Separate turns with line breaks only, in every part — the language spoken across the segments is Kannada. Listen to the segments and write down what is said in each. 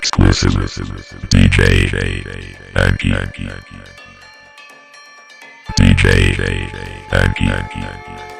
Exclusive. DJ Anki DJ Anki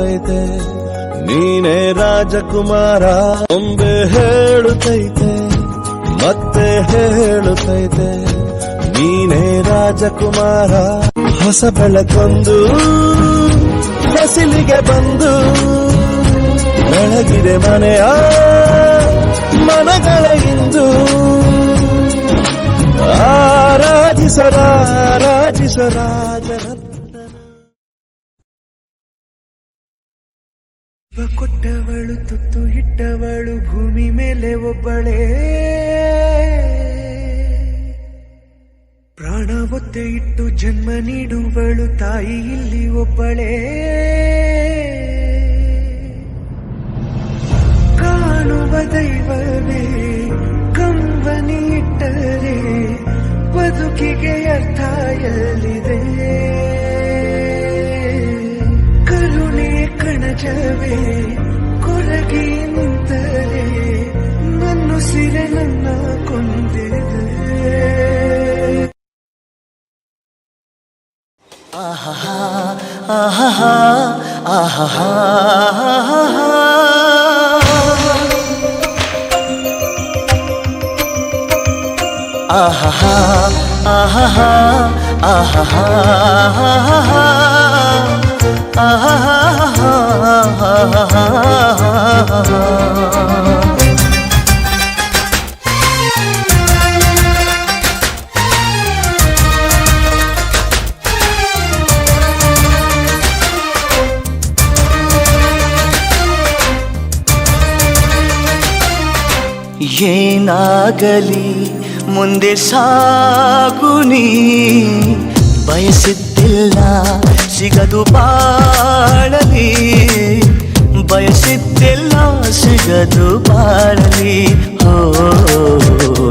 ಹೇಳುತ್ತೈತೆ ನೀನೇ ರಾಜಕುಮಾರ, ಒಂಬೆ ಹೇಳುತ್ತೈತೆ ಮತ್ತೆ ಹೇಳುತ್ತೈತೆ ನೀನೇ ರಾಜಕುಮಾರ, ಹೊಸ ಬೆಳಕೊಂದು ಬಸಿಲಿಗೆ ಬಂದು, ಬೆಳಗಿದೆ ಮನೆಯ ಮನಗಳ ಇಂದು
ಕೊಟ್ಟವಳು, ತುತ್ತು ಇಟ್ಟವಳು ಭೂಮಿ ಮೇಲೆ ಒಬ್ಬಳೇ. ಪ್ರಾಣ ಒತ್ತೆ ಇಟ್ಟು ಜನ್ಮ ನೀಡುವಳು, ತಾಯಿ ಇಲ್ಲಿ ಒಬ್ಬಳೇ. ಕಾಣುವ ದೈವವೇ, ಕಂಬನಿ ಇಟ್ಟರೆ, ಬದುಕಿಗೆ ಅರ್ಥ ಎಲ್ಲಿದೆ? ಕಣಜವೇ ಕೊರಗಿ ನಿಂತರೆ ನನ್ನ ಸಿರೆ ನನ್ನ ಕೊಂದಿದೆ
ಆಹಾ ಆಹಾ ಆಹಾ ಆಹಾ ಆಹಾ ಆಹಾ ಆಹಾ ಏನಾಗಲಿ ಮುಂದೆ ಸಾಗುನಿ ಬಯಸಿದ್ದಿಲ್ಲ ಸಿಗದು ಬಾಳಲಿ, ಬಯಸಿದ್ದೆಲ್ಲ ಸಿಗದು ಬಾಳಲಿ. ಓ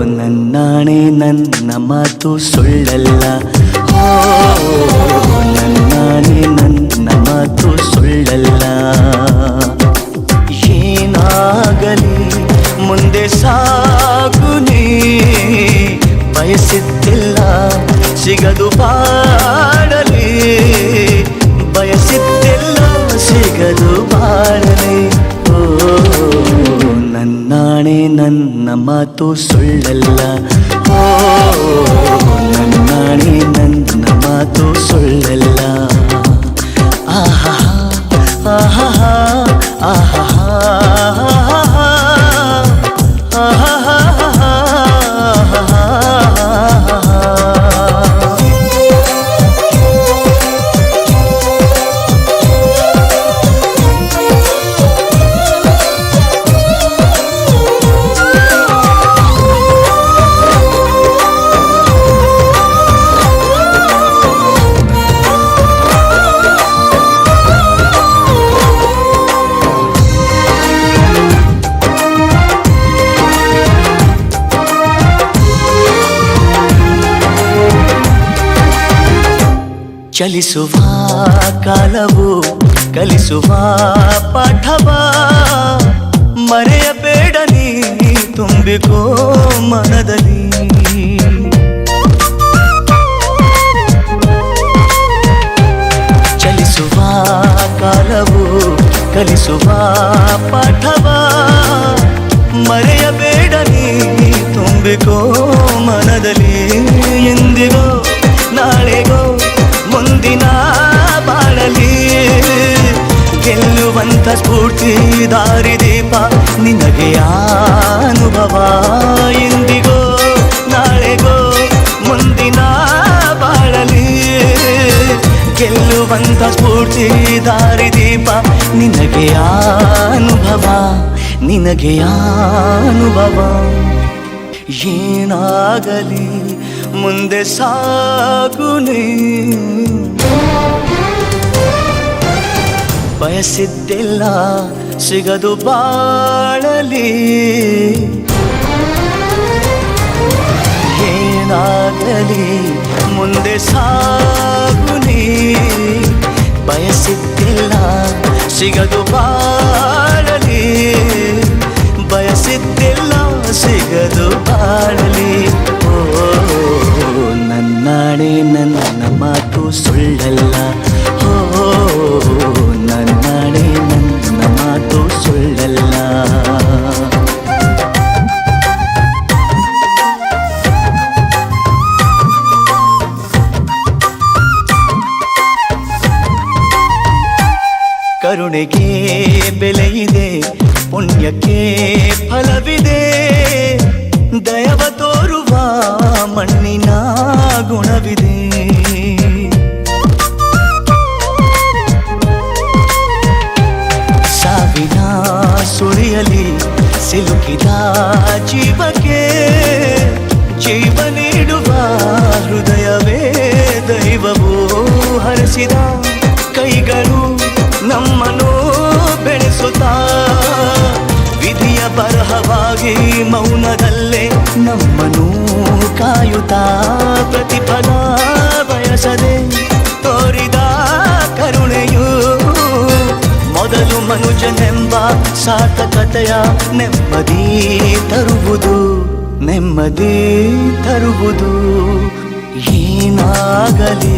ನನ್ನಾಣೆ ನನ್ನ ಮಾತು ಸುಳ್ಳಲ್ಲ. ಓ ನನ್ನಾಣೆ ನನ್ನ ಮಾತು ಸುಳ್ಳಲ್ಲ. ಏನಾಗಲಿ, ಮುಂದೆ ಸಾಗು ನೀ. ಬಯಸಿದ್ದಿಲ್ಲ ಸಿಗದು ಬಾಳಲಿ. ಮಾತು ಸುಳ್ಳಲ್ಲ. ಓ ನನ್ನಾಣೆ ನನ್ನ ಮಾತು ಸುಳ್ಳಲ್ಲ. ಚಲಿಸುವ ಕಾಲವು, ಕಲಿಸುವ ಪಾಠವ. ಮರೆಯಬೇಡ ನೀ ತುಂಬಿಕೋ ಮನದಲ್ಲಿ. ಚಲಿಸುವ ಕಾಲವು, ಕಲಿಸುವ ಪಾಠವ. ಮರೆಯಬೇಡ ನೀ ತುಂಬಿಕೋ ಮನದಲ್ಲಿ. ಎಂದಿಗೋ ನಾಳೆಗೋ ಮುಂದಿನ ಬಾಳಲಿ. ಗೆಲ್ಲುವಂತ ಸ್ಫೂರ್ತಿ ದಾರಿ ದೀಪ, ನಿನಗೆ ಅನುಭವ. ಎಂದಿಗೋ ನಾಳೆಗೋ, ಮುಂದಿನ ಬಾಳಲಿ. ಗೆಲ್ಲುವಂತ ಸ್ಫೂರ್ತಿ ದಾರಿದೀಪ ನಿನಗೆ ಅನುಭವ. ನಿನಗೆ ಅನುಭವ. ಏನಾಗಲಿ ಮುಂದೆ ಸಾಕು ನೀ. ಬಯಸಿದ್ದಿಲ್ಲ ಸಿಗದು ಬಾಳಲಿ. ಏನಾಗಲಿ ಮುಂದೆ ಸಾಕು ನೀ. ಬಯಸಿದ್ದಿಲ್ಲ ಸಿಗದು ಬಾಳಲಿ. ಬಯಸಿದ್ದಿಲ್ಲ ಸಿಗದು ಬಾಳಲಿ. ಓ ನನ್ನಾಣೆ ನನ್ನ ಮಾತು ಸುಳ್ಳಲ್ಲ ಮೌನದಲ್ಲೇ ನಮ್ಮನು ಕಾಯುತ್ತಾ ಪ್ರತಿಫಲ ಬಯಸದೆ ತೋರಿದ ಕರುಣೆಯು ಮೊದಲು ಮನುಜನೆಂಬ ಸಾರ್ಥಕತೆಯ ನೆಮ್ಮದಿ ತರುವುದು ನೆಮ್ಮದಿ ತರುವುದು, ಏನಾಗಲಿ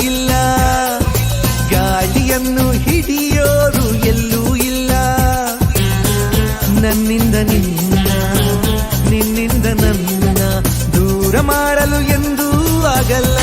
ನಿನ್ನ ನಿನ್ನಿಂದ ನನ್ನ ದೂರ ಮಾಡಲು ಎಂದೂ ಆಗಲ್ಲ.